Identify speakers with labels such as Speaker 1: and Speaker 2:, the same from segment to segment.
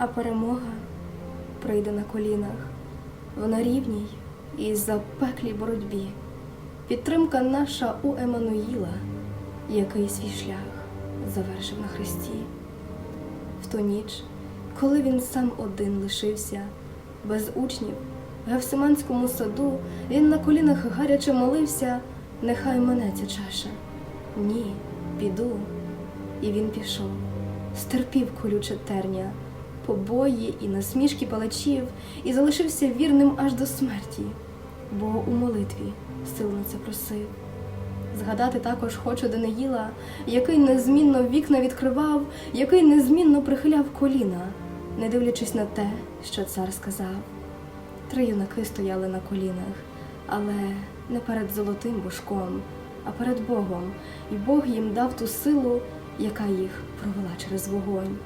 Speaker 1: а перемога прийде на колінах в нарівній і запеклій боротьбі. Підтримка наша у Еммануїла, який свій шлях завершив на Христі. В ту ніч, коли він сам один лишився, без учнів, в Гевсиманському саду, він на колінах гаряче молився, нехай мене ця чаша. Ні, піду. І він пішов, стерпів колюче терня, побої і насмішки палачів, і залишився вірним аж до смерті, бо у молитві силно це просив. Згадати також хочу Даниїла, який незмінно вікна відкривав, який незмінно прихиляв коліна, не дивлячись на те, що цар сказав. Три юнаки стояли на колінах, але не перед золотим божком, а перед Богом, і Бог їм дав ту силу, яка їх провела через вогонь.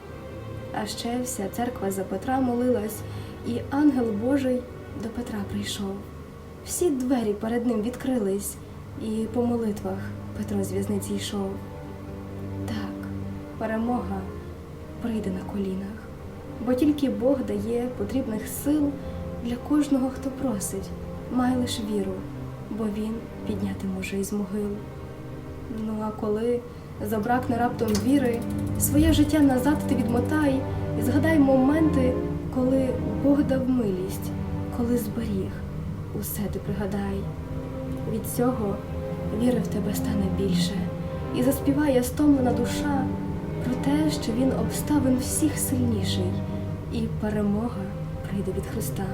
Speaker 1: А ще вся церква за Петра молилась, і ангел Божий до Петра прийшов. Всі двері перед ним відкрились, і по молитвах Петро з в'язниці йшов. Так, перемога прийде на колінах, бо тільки Бог дає потрібних сил для кожного, хто просить, май лиш віру, бо він підняти може із могил. Ну а коли забракне раптом віри, своє життя назад ти відмотай і згадай моменти, коли Бог дав милість, коли зберіг, усе ти пригадай. Від цього віри в тебе стане більше, і заспіває стомлена душа про те, що він обставин всіх сильніший, і перемога прийде від Христа.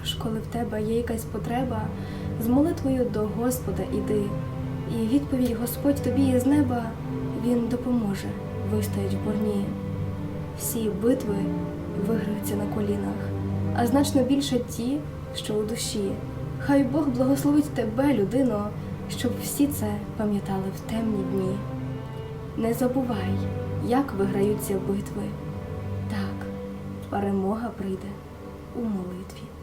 Speaker 1: Тож, коли в тебе є якась потреба, з молитвою до Господа іди, і відповідь Господь тобі із неба, Він допоможе вистоять в борні. Всі битви виграються на колінах, а значно більше ті, що у душі. Хай Бог благословить тебе, людино, щоб всі це пам'ятали в темні дні. Не забувай, як виграються битви. Так, перемога прийде у молитві.